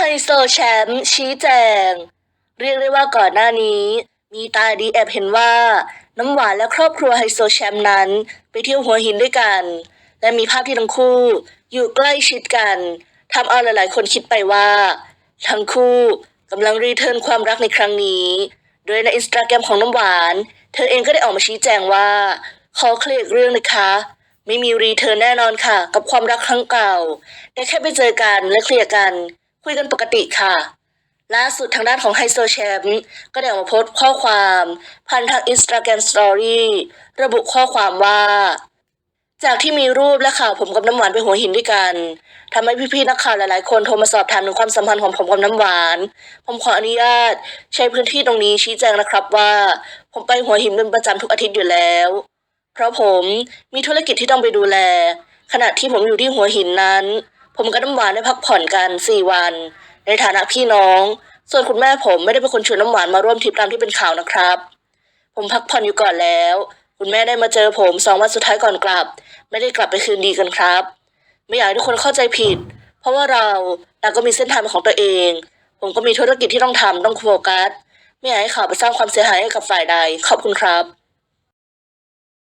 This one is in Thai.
ไฮโซแชมป์ชี้แจง เรียกได้ว่าก่อนหน้านี้ มีตาดีแอบเห็นว่า น้ำหวานและครอบครัวไฮโซแชมป์นั้น ไปเที่ยวหัวหินด้วยกัน และมีภาพที่ทั้งคู่อยู่ใกล้ชิดกันทำเอาหลายๆ คนคิดไปว่า ทั้งคู่กำลังรีเทิร์นความรักในครั้งนี้ โดยในอินสตาแกรมของน้ำหวาน เธอเองก็ได้ออกมาชี้แจงว่า ขอเคลียร์เรื่องนะคะ ไม่มีรีเทิร์นแน่นอนค่ะ กับความรักครั้งเก่า แต่แค่ไปเจอกันและเคลียร์กัน คุยกันปกติค่ะ ล่าสุดทางด้านของไฮโซแชมป์ก็ได้ออกมาโพสต์ข้อความผ่านทางอินสตาแกรมสตอรี่ระบุข้อความว่า จากที่มีรูปและข่าวผมกับน้ำหวานไปหัวหินด้วยกันทำให้พี่ๆนักข่าวหลายๆ คนโทรมาสอบถามถึงความสัมพันธ์ของผมกับน้ำหวาน ผมขออนุญาต ใช้พื้นที่ตรงนี้ชี้แจงนะครับว่า ผมไปหัวหินเป็นประจำทุกอาทิตย์อยู่แล้ว เพราะผมมีธุรกิจที่ต้องไปดูแล ขณะที่ผมอยู่ที่หัวหินนั้น ผมกับน้ำหวานได้พักผ่อนกันสี่วัน ในฐานะพี่น้อง ส่วนคุณแม่ผมไม่ได้เป็นคนชวนน้ำหวานมาร่วมทริปตามที่เป็นข่าวนะครับ ผมพักผ่อนอยู่ก่อนแล้ว คุณแม่ได้มาเจอผมสองวันสุดท้ายก่อนกลับ ไม่ได้กลับไปคืนดีกันครับ ไม่อยากให้ทุกคนเข้าใจผิด เพราะว่าเราต่าก็มีเส้นทางของตัวเอง ผมก็มีธุรกิจที่ต้องทำต้องโฟกัส ไม่อยากให้ข่าวไปสร้างความเสียหายให้กับฝ่ายใด ขอบคุณครับ